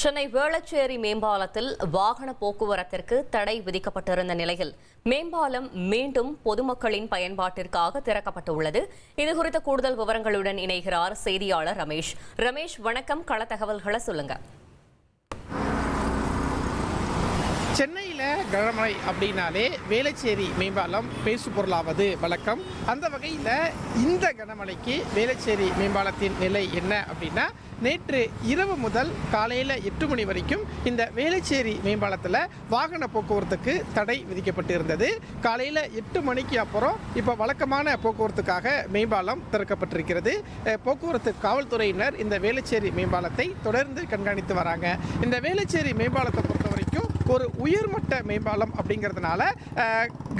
சென்னை வேளச்சேரி மேம்பாலத்தில் வாகன போக்குவரத்திற்கு தடை விதிக்கப்பட்டிருந்த நிலையில் மேம்பாலம் மீண்டும் பொதுமக்களின் பயன்பாட்டிற்காக திறக்கப்பட்டுள்ளது. இதுகுறித்த கூடுதல் விவரங்களுடன் இணைகிறார் செய்தியாளர் ரமேஷ். ரமேஷ் வணக்கம். கள தகவல்களை சொல்லுங்க. சென்னையில் கனமழை அப்படின்னாலே வேளச்சேரி மேம்பாலம் பேசு பொருளாவது வழக்கம் அந்த வகையில் இந்த கனமழைக்கு வேளச்சேரி மேம்பாலத்தின் நிலை என்ன அப்படின்னா நேற்று இரவு முதல் காலையில் எட்டு மணி வரைக்கும் இந்த வேளச்சேரி மேம்பாலத்தில் வாகன போக்குவரத்துக்கு தடை விதிக்கப்பட்டு இருந்தது காலையில் எட்டு மணிக்கு அப்புறம் இப்போ வழக்கமான போக்குவரத்துக்காக மேம்பாலம் திறக்கப்பட்டிருக்கிறது. போக்குவரத்து காவல்துறையினர் இந்த வேளச்சேரி மேம்பாலத்தை தொடர்ந்து கண்காணித்து வராங்க. இந்த வேளச்சேரி மேம்பாலத்தை பொறுத்தவரை ஒரு உயர்மட்ட மேம்பாலம் அப்படிங்கிறதுனால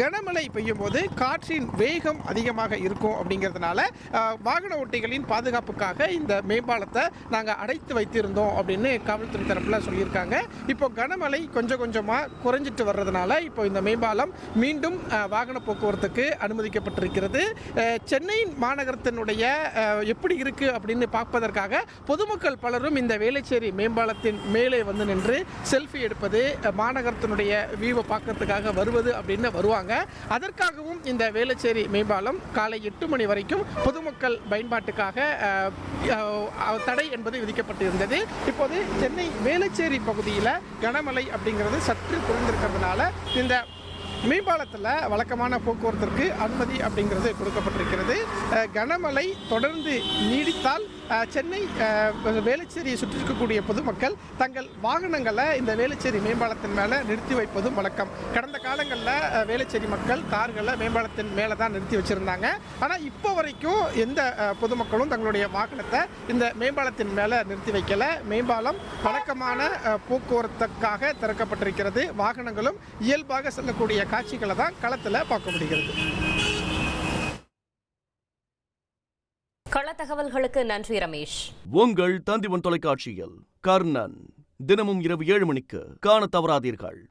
கனமழை பெய்யும் போது காற்றின் வேகம் அதிகமாக இருக்கும் அப்படிங்கிறதுனால வாகன ஓட்டிகளின் பாதுகாப்புக்காக இந்த மேம்பாலத்தை நாங்கள் அடைத்து வைத்திருந்தோம் அப்படின்னு காவல்துறை தரப்பில் சொல்லியிருக்காங்க. இப்போ கனமழை கொஞ்சம் கொஞ்சமாக குறைஞ்சிட்டு வர்றதுனால இப்போ இந்த மேம்பாலம் மீண்டும் வாகன போக்குவரத்துக்கு அனுமதிக்கப்பட்டிருக்கிறது. சென்னை மாநகரத்தினுடைய எப்படி இருக்கு அப்படின்னு பார்ப்பதற்காக பொதுமக்கள் பலரும் இந்த வேலைச்சேரி மேம்பாலத்தின் மேலே வந்து நின்று செல்ஃபி எடுப்பது மாநகரத்தினுடைய வியூவை பார்க்கறதுக்காக வருவது அப்படின்னு வருவாங்க. அதற்காகவும் இந்த வேளச்சேரி மேம்பாலம் காலை எட்டு மணி வரைக்கும் பொதுமக்கள் பயன்பாட்டுக்காக தடை என்பது விதிக்கப்பட்டிருந்தது. இப்போது சென்னை வேளச்சேரி பகுதியில் கனமழை அப்படிங்கிறது சற்று குறைந்திருக்கிறதுனால இந்த மேம்பாலத்தில் வழக்கமான போக்குவரத்திற்கு அனுமதி அப்படிங்கிறது கொடுக்கப்பட்டிருக்கிறது. கனமழை தொடர்ந்து நீடித்தால் சென்னை வேலைச்சேரியை வேளச்சேரியை சுற்றி இருக்கக்கூடிய பொதுமக்கள் தங்கள் வாகனங்களை இந்த வேளச்சேரி மேம்பாலத்தின் மேலே நிறுத்தி வைப்பதும் வழக்கம். கடந்த காலங்களில் வேலைச்சேரி வேளச்சேரி மக்கள் கார்களை மேம்பாலத்தின் மேலே தான் நிறுத்தி வச்சுருந்தாங்க. ஆனால் இப்போ வரைக்கும் எந்த பொதுமக்களும் தங்களுடைய வாகனத்தை இந்த மேம்பாலத்தின் மேலே நிறுத்தி வைக்கலை. மேம்பாலம் வழக்கமான போக்குவரத்துக்காக திறக்கப்பட்டிருக்கிறது. வாகனங்களும் இயல்பாக செல்லக்கூடிய காட்சிகளை தான் களத்தில் பார்க்க முடிகிறது. கள தகவல்களுக்கு நன்றி ரமேஷ். உங்கள் தந்திவன் தொலைக்காட்சியில் கர்ணன் தினமும் இரவு ஏழு மணிக்கு காண தவறாதீர்கள்.